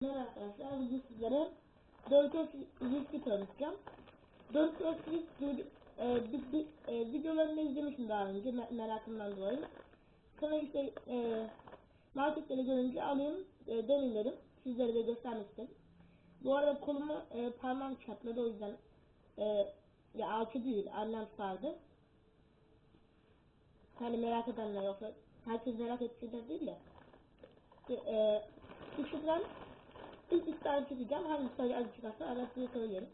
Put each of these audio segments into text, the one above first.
Merhaba arkadaşlar, bugün sizlere Doritos Risk'i tanıtacağım. Doritos Risk e, bir, bir, e, videolarını izlemişim daha önce me- merakımdan dolayı. Sonra işte e, marketlere görünce alayım, e, deneyim dedim. Sizlere de göstermek istedim. Bu arada kolumu e, parmağım çatladı o yüzden e, ya alçı değil, annem sardı. Hani merak edenler yoksa herkes merak edecekler değil ya. E, e, Işıklar ilk üç tane çekeceğim. Hangi sayı az çıkarsa arasını söylerim.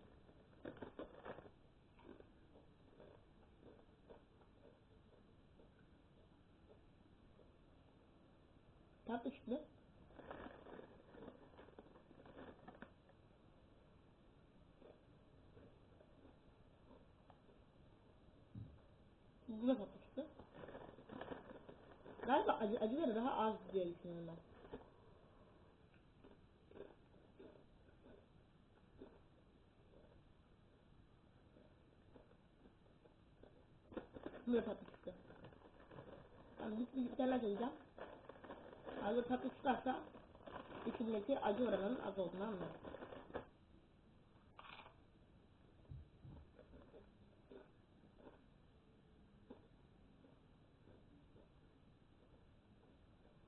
Tatlı çıktı. Bu da tatlı çıktı. Galiba acı, acıları daha az diye düşünüyorum ben. Bu da tatlı çıktı. Yani bir tane koyacağım. Acı tatlı çıkarsa içindeki acı oranının az olduğunu anlarım.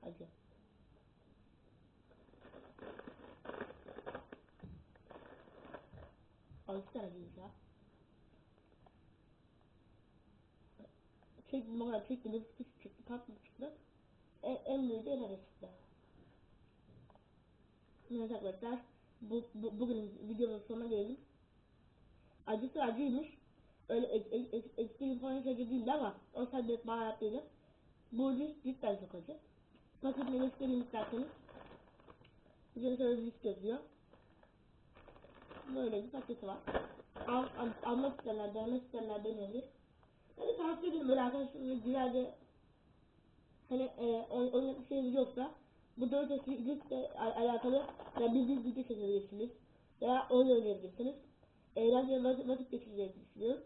Acı. Da acıymış ya. Çektim o kadar çektim fıs çıktı tatlı çıktı. En, en büyüğü en arası çıktı. Evet arkadaşlar bu, bu, bugün videonun sonuna geldim acısı acıymış. Öyle ek, ek, ek, ekstrem falan acı değildi ama o sadece baharatlıydı bu risk cidden çok acı. Paketini göstereyim isterseniz. Üzerine şöyle risk yazıyor. Böyle bir paketi var. Al, al, almak isteyenler denemek isteyenler deneyebilir Hani tavsiye ederim böyle bir hani e, oyn- oynayacak bir şeyiniz yoksa bu dört eşlikle alakalı ya bir bir video çekebilirsiniz veya oyun oynayabilirsiniz. Eğlenceli vakit, vakit geçireceğinizi düşünüyorum.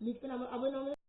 Lütfen abone olmayı